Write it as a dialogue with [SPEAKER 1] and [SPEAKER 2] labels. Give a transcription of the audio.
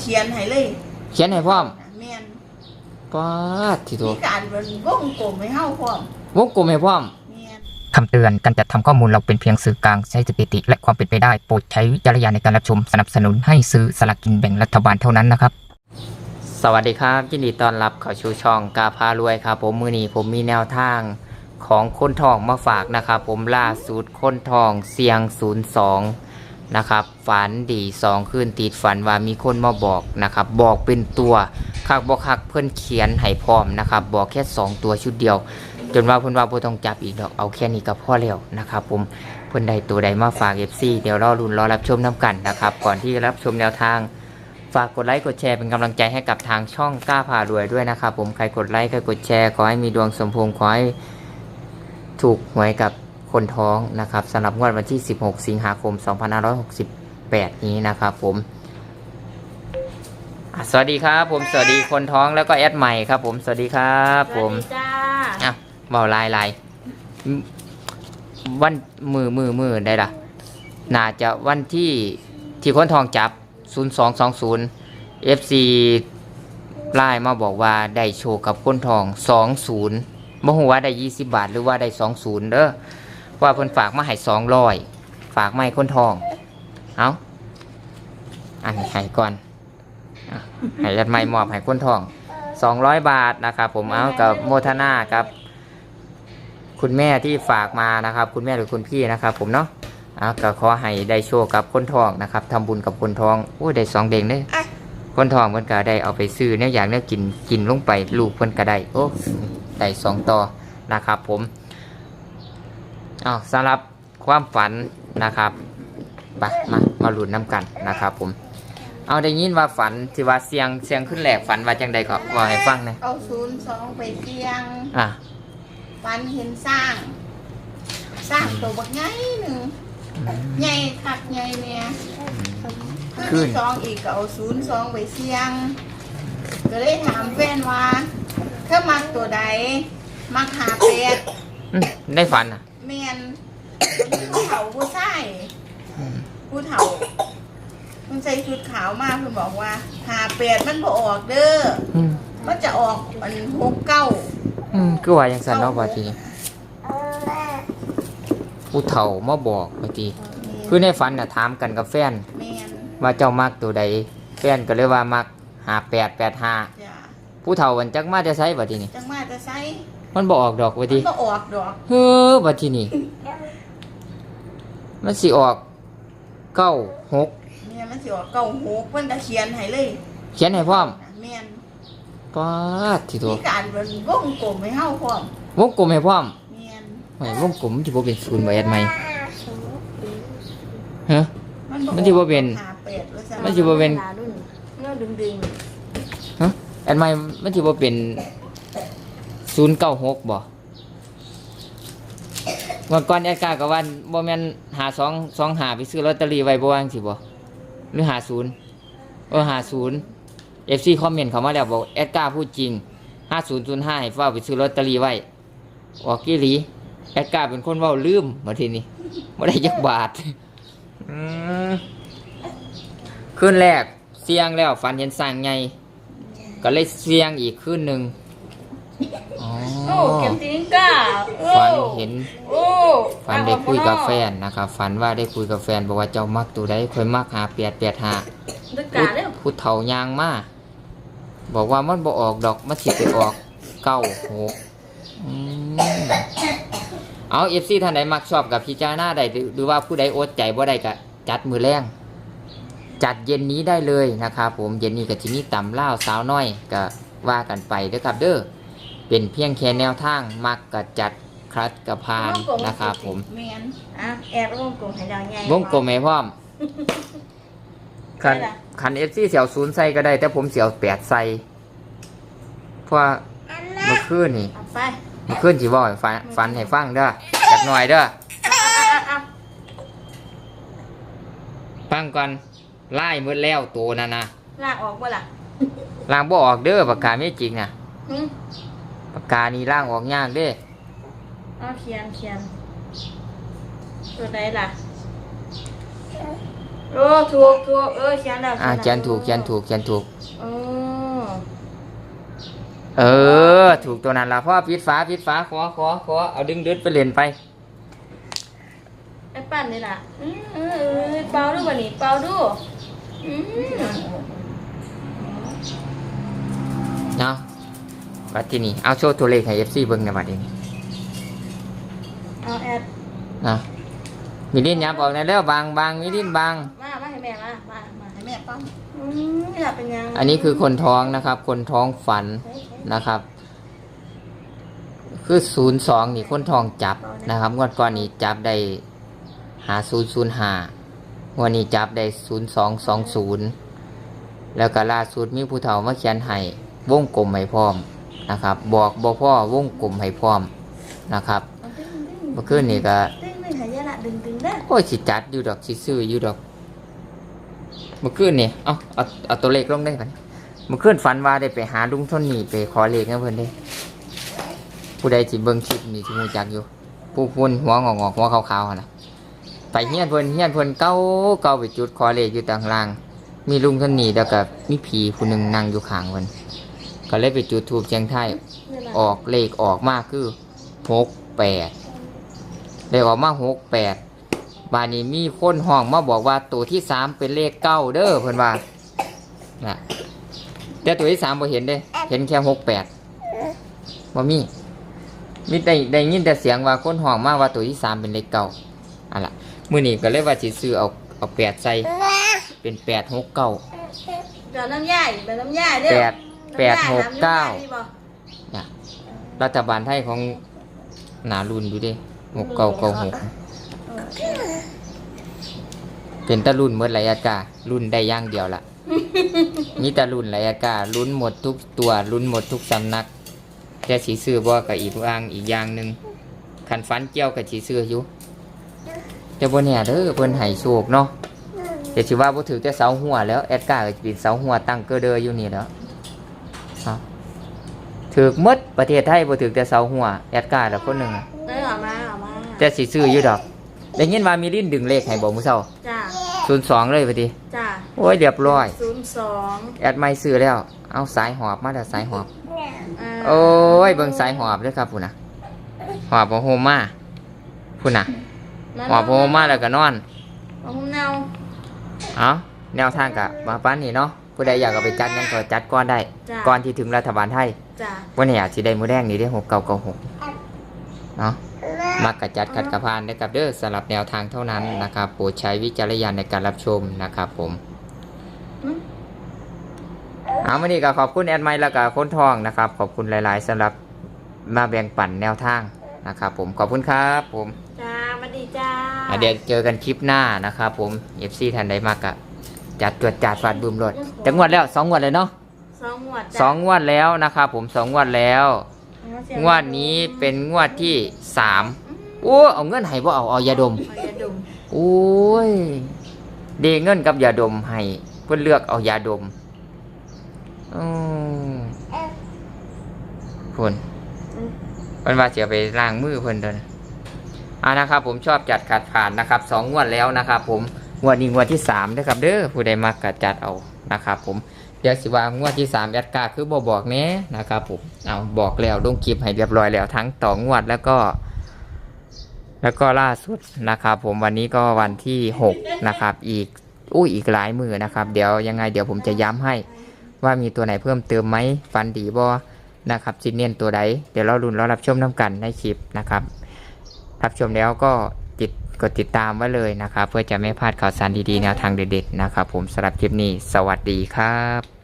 [SPEAKER 1] เขียนให้เลย
[SPEAKER 2] เขียนให้พร้อม
[SPEAKER 1] แม่น
[SPEAKER 2] ป้าดที่ตั
[SPEAKER 1] มี
[SPEAKER 2] ว
[SPEAKER 1] การเป็นวงกลมให้เฮาพร้อม
[SPEAKER 2] วงกลมให้พร้อม
[SPEAKER 1] แม่น
[SPEAKER 3] คำเตือน การจัดทำข้อมูลเราเป็นเพียงสื่อกลาง ใช้สถิติ และความเป็นไปได้ โปรดใช้วิจารณญาณในการรับชม สนับสนุนให้ซื้อสลากกินแบ่งรัฐบาลเท่านั้นนะครับ
[SPEAKER 2] สวัสดีครับ ยินดีต้อนรับเข้าสู่ช่องกาพารวยครับ ผมมือนี้ผมมีแนวทางของคนทองมาฝากนะครับ ผมล่าสุดคนทองเสียง 02 นะครับฝันดีสองคืนติดฝันว่ามีคนมาบอกนะครับ บอกเป็นตัวคักบอกคักเพื่อนเขียนให้พร้อมนะครับ บอกแค่ 2 ตัวชุดเดียว จนว่าเพื่อนว่าบ่ต้องจับอีกดอกเอาแค่นี้ก็พอแล้วนะครับ ผมเพื่อนใดตัวใดมาฝาก FC เดี๋ยวรอรุ่นรอรับชมน้ำกันนะครับ ก่อนที่จะรับชมแนวทาง ฝากกดไลค์กดแชร์เป็นกำลังใจให้กับทางช่องกล้าพารวยด้วยนะครับ ผมใครกดไลค์ใครกดแชร์ขอให้มีดวงสมพงษ์ขอให้ถูกหวยกับ คนท้องนะครับสำหรับงวดวันที่ 16 สิงหาคม 2568 นี้นะครับผมอะสวัสดีครับผมสวัสดีคนท้องแล้วก็แอดใหม่ครับ ผมสวัสดีครับผม
[SPEAKER 1] สวัสดีจ้า
[SPEAKER 2] อะเบาลายลายอืมวันมือมือมือได้ละน่าจะวันที่ที่คนทองจับ 0220 FC ไล่มาบอกว่าได้โชว์กับคนทอง 20บ่ฮู้ว่าได้ 20 บาทหรือว่าได้ 20 เด้อเพราะ ว่าเพิ่นฝากมาให้200ฝากมาให้คนทอง เอาอันนี้ให้ก่อนอะให้ยัดไม่มอบให้คนทอง200บาทนะครับผมเอากับโมทนากับ คุณแม่ที่ฝากมานะครับ คุณแม่หรือคุณพี่นะครับ ผมเนาะเอาก็ขอให้ได้โชคกับคนทองนะครับทำบุญกับคนทองโอ้ยได้สองเด้งเลยคนทองเพิ่นก็ได้เอาไปซื้อเนี่ยอย่างเนี่ยกินกินลงไปลูกเพิ่นก็ได้โอ้ได้สองต่อนะครับผมเอาสำหรับความฝันนะครับไปมามาลุ้นน้ำกันนะครับ ผม เอาได้ยินว่าฝันที่ว่าเสียงเสียงขึ้นแหลกฝันว่าจังใดก็ว่าให้ฟังหนะ
[SPEAKER 1] เอาศูนย์สองไปเสี่ยง
[SPEAKER 2] อะ
[SPEAKER 1] ฟันเห็นสร้าง สร้างตัวบักใหญ่หนึ่งใหญ่คักใหญ่เนี่ยคืนที่สองอีกก็เอาศูนย์สองไปเสี่ยง ก็เลยถามแฟนว่าเธอมักตัวใดมักหาเป็ด
[SPEAKER 2] อืมได้ฝันอะ
[SPEAKER 1] เมียนผู้เฒ่าผู้ชายผู้เฒ่ามันใส่ชุดขาวมากเพิ่นบอกว่าหาเป็ดมันบ่ออกเด้อ
[SPEAKER 2] อืม
[SPEAKER 1] มันจะออกอันหกเก้า
[SPEAKER 2] อืมคือว่ายังสันเนาะว่าทีนี้ผู้เฒ่ามาบอกว่าทีคือในฝันน่ะถามกันกับแฟน
[SPEAKER 1] เมียน
[SPEAKER 2] ว่าเจ้ามักตัวใดแฟนก็เลยว่ามักหาแปดแปดห้า
[SPEAKER 1] จ้ะ
[SPEAKER 2] ผู้เฒ่าวันจักมาจะใช้ว่าทีนี้
[SPEAKER 1] จังมาจะใส่
[SPEAKER 2] มันบออกดอกว่า
[SPEAKER 1] มั
[SPEAKER 2] ที
[SPEAKER 1] นก็ออกดอก
[SPEAKER 2] เฮ้อว่าทีนี้มันสิออกเก้าหก
[SPEAKER 1] เมียนมันสิออกเก้าหกเพิ่นก็เขียนให้เลย
[SPEAKER 2] เขียนให้พร้อม
[SPEAKER 1] เมียน
[SPEAKER 2] ป้าดที่ตัว
[SPEAKER 1] มีการเป็นวงกลมให้เฮาพร้อม
[SPEAKER 2] วงกลมให้พร้อม
[SPEAKER 1] เมียน
[SPEAKER 2] ไม่วงกลมมันจะบ่เป็นศูนย์บ่แอดไหมฮะ
[SPEAKER 1] มัน
[SPEAKER 2] มันสิบ่เป็น
[SPEAKER 1] หาเป็ดว่าซั่
[SPEAKER 2] มันสิบ่เป็น
[SPEAKER 1] เนื้อดึงดึง
[SPEAKER 2] ฮะอันใหม่มันถือว่าเป็น ศูนย์เก้าหกบ่เมื่อก่อนแอดการ์กับว่าบ่แม่นหาสองสองหาไปซื้อลอตเตอรี่ไว้บ่ว่างสิบ่หรือหาศูนย์เออหาศูนย์เอฟซีคอมเมนต์เขามาแล้วบอกแอดการ์พูดจริงห้าศูนย์ศูนย์ห้าให้เฝ้าไปซื้อลอตเตอรี่ไว้ออกกี่หลีแอดการ์เป็นคนเว้าลืมมาทีนี้ไม่ได้ยักบาทอืมคืนแรกเสียงแล้วฝันเห็นสร้างไงก็เลยเสียงอีกคืนหนึ่ง อ๋อ
[SPEAKER 1] โอ้เก็บติ้งก้าโอ้
[SPEAKER 2] ฝันเห็น
[SPEAKER 1] โอ้
[SPEAKER 2] ฝันได้คุยกับแฟนนะครับฝันว่าได้คุยกับแฟนบอกว่าเจ้ามักตัวใดคอยมักหาเปียดเปียดหา
[SPEAKER 1] ดึก
[SPEAKER 2] พู
[SPEAKER 1] กา
[SPEAKER 2] ด
[SPEAKER 1] เร็ว
[SPEAKER 2] พูดเถ่ายางมาบอกว่ามันบ่ออกดอกมันสิไปออกเก้าหกอืมเอาเอฟซีท่านใดมักชอบกับพิจารณาใดหรือหรือว่าผู้ใดอดใจบ่ได้ก็จัดมือแรงจัดเย็นนี้ได้เลยนะครับผมเย็นนี้ก็จะมีต่ำเล่าวสาวน้อยก็ว่ากันไปเด้อครับเด้อ เป็นเพียงแค่แนวทางมักกับจัดคลัดกับพานนะครับผม
[SPEAKER 1] เมียนอะแอบวงกลมให้เราใหญ่
[SPEAKER 2] วงกลมไหมพ่อมคัน
[SPEAKER 1] ได้ล่ะ
[SPEAKER 2] คันเอฟซีเสียวศูนย์ใส่ก็ได้ แต่ผมเสียวแปดใส่เพราะว่าเมื่อคืนนี่
[SPEAKER 1] เอาไป
[SPEAKER 2] เมื่อคืนจีบอยฟันฟันให้ฟังเด้อจักหน่อยเด้อ
[SPEAKER 1] อะอะอะ
[SPEAKER 2] ฟังก่อนไล่มืดแล้วโตนั่นนะ
[SPEAKER 1] ลากออกบ่ล่ะ
[SPEAKER 2] ล่างบ่ออกเด้อปากกาไม่จริงนะ
[SPEAKER 1] หึ
[SPEAKER 2] ปากกานี่ล่างออกยากเด้อ
[SPEAKER 1] เอาเขียนเขียนตัวใดล่ะโอ้ถูกถูกเออเขียนแล้ว
[SPEAKER 2] อ่าเขียนถูกเขียนถูกเขียนถูก
[SPEAKER 1] เออ
[SPEAKER 2] เออ ถูกตัวนั้นละพ่อปิดฝาปิดฝาขอขอขอเอาดึงดึดไปเล่นไป
[SPEAKER 1] ไอ้ปั่นนี่ล่ะอืมเออเออเป่าดูบ่นี่เป่าดูอืม
[SPEAKER 2] เนาะ บัดที่นี่เอาโชว์ตัวเลขให้ FC เบิ่งในบัดนี้
[SPEAKER 1] เอาแอด
[SPEAKER 2] นะมีดินยับออกในแล้วบางบางมีดินบาง
[SPEAKER 1] มามาให้แม่มามามาให้แม่ป้อมอืมนี่ล่ะเป็นยัง
[SPEAKER 2] อันนี้คือคนท้องนะครับ คนท้องฝัน
[SPEAKER 1] เฮ้ยเฮ้ย
[SPEAKER 2] นะครับ คือศูนย์สองนี่คนท้องจับนะครับงวดก่อนนี่จับได้หาศูนย์ศูนย์หาวันนี้จับได้ศูนย์สองสองศูนย์แล้วก็ล่าสุดมีผู้เฒ่ามาเขียนให้วงกลมให้พร้อม นะครับ บอกบ่พ่อวงกลมให้พร้อมนะครับ
[SPEAKER 1] เอาดึงดึง
[SPEAKER 2] เมื่อคืนนี่ก็
[SPEAKER 1] ดึงดึงหายาละดึงดึงเด้อ
[SPEAKER 2] โอ้ยสิจัดอยู่ดอกสิซื้ออยู่ดอกเมื่อคืนนี่เอาเอาเอาตัวเลขลงได้ปะเมื่อคืนฝันว่าได้ไปหาลุงท่นนี่ไปขอเลขนะเพื่อนได้ผู้ใดสิเบิ่งคลิปนี่ที่มูจักอยู่ ผู้พุ่นหัวงอกงอกหัวขาวๆนะไปเฮียนเพิ่อนเฮียนเพิ่อนเก้าเก้าไปจุดขอเลขอยู่ต่างล่าง มีลุงท่นนี่แล้วก็มีผีผู้หนึ่งนั่งอยู่ข้างเพิ่น ก็เลยไปจุดทูบเชียงไทย
[SPEAKER 1] นี่ล่ะ
[SPEAKER 2] ออกเลขออกมาคือหกแปดเลขออกมาหกแปดบานนี้มีคนห้องมาบอกว่าตัวที่สามเป็นเลขเก้าเด้อเพิ่นว่านะแต่ตัวที่สามบ่เห็นเด้ เห็นแค่หกแปดบ่มีมีได้ได้ยินแต่เสียงว่าคนห้องมาว่าตัวที่สามเป็นเลขเก้าอันละมื้อนี้ก็เลยว่าสิซื้อเอาเอาแปดใส่เป็นแปดหกเก้า
[SPEAKER 1] เดี๋ยวน้ำยาอีกเป็นน้ำยาเด้อ
[SPEAKER 2] แปด แปดหกเก้า
[SPEAKER 1] น้ำยมีบ่
[SPEAKER 2] เนี่ยรัฐบาลไทยของหนารุ่นอยู่เดิหกเก้าเก้าหกเป็นตะรุ่นเมื่อไรอาการุ่นได้อย่างเดียวละมีตะรุ่นไรอาการุ่นหมดทุกตัวรุ่นหมดทุกสำนักแค่สีซื้อบ่กับอีกอย่างอีกอย่างหนึ่งขันฟันเกี่ยวกับสีซื้ออยู่แต่บนเนี่ยเด้อเพิ่นให้โชคเนาะแต่สิว่าบ่ถือแต่เสาหัวแล้วแอดการ์ก็จะเป็นเสาหัวตั้งเกอเดออยู่นี่แล้ว ครับถือกหมดประเทศไทยบ่ถือแต่เสาหัวแอดการ์แล้วคนหนึ่งอะ
[SPEAKER 1] เออเอามาเอามา
[SPEAKER 2] แต่สิซื้ออยู่ดอกได้ยินว่ามีลิ้นดึงเลขให้บ่มื้อเช้า
[SPEAKER 1] จ้า
[SPEAKER 2] 02เลยพอดี
[SPEAKER 1] จ้า
[SPEAKER 2] โอ้ยเรียบร้อย
[SPEAKER 1] ศูนย์สอง
[SPEAKER 2] แอดไม่ซื้อแล้ว เอาสายหอบมาแล้วสายหอบาโอ้ยเบิ่งสายหอบเด้อครับพุ่นน่ะหอบบ่โฮมมาพุ่นน่ะหอบบ่โฮมมาแล้วก็นอน
[SPEAKER 1] เอาหุ้มเนา
[SPEAKER 2] เอาแนวทางกะมาปานนี้เนาะ ผู้ใดอยากเอาไปจัดหยังก็จัดก่อนได้
[SPEAKER 1] จ้า
[SPEAKER 2] ก่อนที่ถึงรัฐบาลไทย
[SPEAKER 1] จ้า
[SPEAKER 2] วันนี้อาจสิได้มื้อแรกนี่เด้อ6996เนาะ มักกะจัดขัดกระพานนะครับเด้อสำหรับแนวทางเท่านั้นนะครับโปรดใช้วิจารณญาณในการรับชมนะครับผม
[SPEAKER 1] อืม
[SPEAKER 2] เอาวันนี้ก็ขอบคุณแอดไมค์แล้วก็คนทองนะครับ ขอบคุณหลาย ๆสำหรับมาแบ่งปันแนวทางนะครับผมขอบคุณครับผม
[SPEAKER 1] จ้าสวัสดีจ้า
[SPEAKER 2] อะเดี๋ยวเจอกันคลิปหน้านะครับผมเอฟซีทันใดมากะ จัดตรวจจัดฟาดบึมรถจะงวดแล้วสองงวดเลยเนาะ
[SPEAKER 1] สองหมวด
[SPEAKER 2] สองงวดแล้วนะครับผมสองงวดแล้ว
[SPEAKER 1] จ้าง
[SPEAKER 2] วดนี้เป็นงวดที่สามโอ้เอาเงินให้บ่เอาเอายาดม
[SPEAKER 1] เอายาดม
[SPEAKER 2] โอ้ยเดเงินกับยาดมให้เพื่อเลือกเอายาดมอืมคุณเพิ่นว่าจะไปล้างมือเพิ่นเดินอ่านะครับผมชอบจัดขัดผ่านนะครับสองงวดแล้วนะครับผม งวดนี้งวดที่สามนะครับเด้อผู้ใดมักกัจัดเอานะครับผมเดี๋ยวสิว่างวดที่สามแอดกาคือบ่บอกแน่นะครับผมเอาบอกแล้วลงคลิปให้เรียบร้อยแล้วทั้งต่องวดแล้วก็ แล้วก็ล่าสุดนะครับผมวันนี้ก็วันที่6นะครับ อีกอุ้ยอีกหลายมือนะครับ เดี๋ยวยังไงเดี๋ยวผมจะย้ำให้ว่ามีตัวไหนเพิ่มเติมไหมฟันดีบอนะครับสินเนียนตัวใดเดี๋ยวเราลุ้นเรารับชมน้ำกันในคลิปนะครับรับชมแล้วก็ กดติดตามไว้เลยนะครับ เพื่อจะไม่พลาดข่าวสารดีๆแนวทางเด็ดๆนะครับผมสำหรับคลิปนี้ สวัสดีครับ